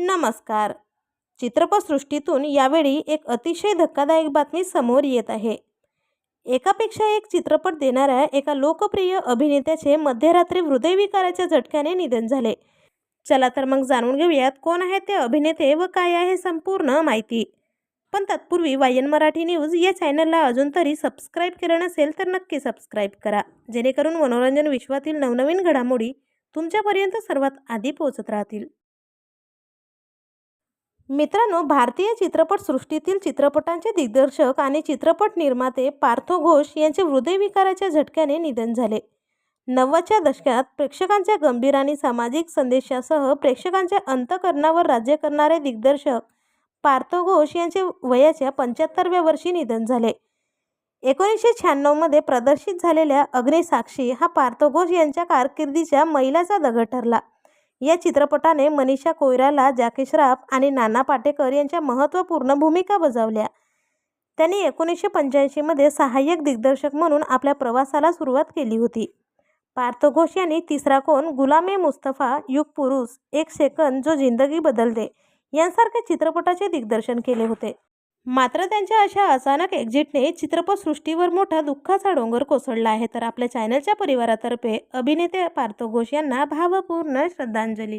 नमस्कार. चित्रपटसृष्टीतून यावेळी एक अतिशय धक्कादायक बातमी समोर येत आहे. एकापेक्षा एक चित्रपट देणाऱ्या एका लोकप्रिय अभिनेत्याचे मध्यरात्री हृदयविकाराच्या झटक्याने निधन झाले. चला तर मग जाणून घेऊयात कोण आहेत ते अभिनेते व काय आहे संपूर्ण माहिती. पण तत्पूर्वी वायन मराठी न्यूज या चॅनलला अजून तरी सबस्क्राईब केलं नसेल तर नक्की सबस्क्राईब करा. जेणेकरून मनोरंजन विश्वातील नवनवीन घडामोडी तुमच्यापर्यंत सर्वात आधी पोहोचत राहतील. मित्रांनो भारतीय चित्रपटसृष्टीतील चित्रपटांचे दिग्दर्शक आणि चित्रपट निर्माते पार्थो घोष यांचे हृदयविकाराच्या झटक्याने निधन झाले. नव्वदच्या दशकात प्रेक्षकांच्या गंभीर आणि सामाजिक संदेशासह प्रेक्षकांच्या अंतकरणावर राज्य करणारे दिग्दर्शक पार्थो घोष यांचे वयाच्या पंच्याहत्तरव्या वर्षी निधन झाले. एकोणीसशे शहाण्णवमध्ये प्रदर्शित झालेल्या अग्निसाक्षी हा पार्थो घोष यांच्या कारकिर्दीच्या मैलाचा दगड ठरला. या चित्रपटाने मनीषा कोयराला जॅकी श्राफ आणि नाना पाटेकर यांच्या महत्त्वपूर्ण भूमिका बजावल्या. त्यांनी एकोणीसशे पंच्याऐंशीमध्ये सहाय्यक दिग्दर्शक म्हणून आपल्या प्रवासाला सुरुवात केली होती. पार्थ घोष यांनी तिसरा कोण गुलाम ए मुस्तफा युग पुरुष एक सेकंद जो जिंदगी बदलते यांसारख्या चित्रपटाचे दिग्दर्शन केले होते. मात्र त्यांच्या अशा अचानक एक्झिटने चित्रपटसृष्टीवर मोठा दुःखाचा डोंगर कोसळला आहे. तर आपल्या चॅनलच्या परिवारातर्फे अभिनेते पार्थ घोष यांना भावपूर्ण श्रद्धांजली.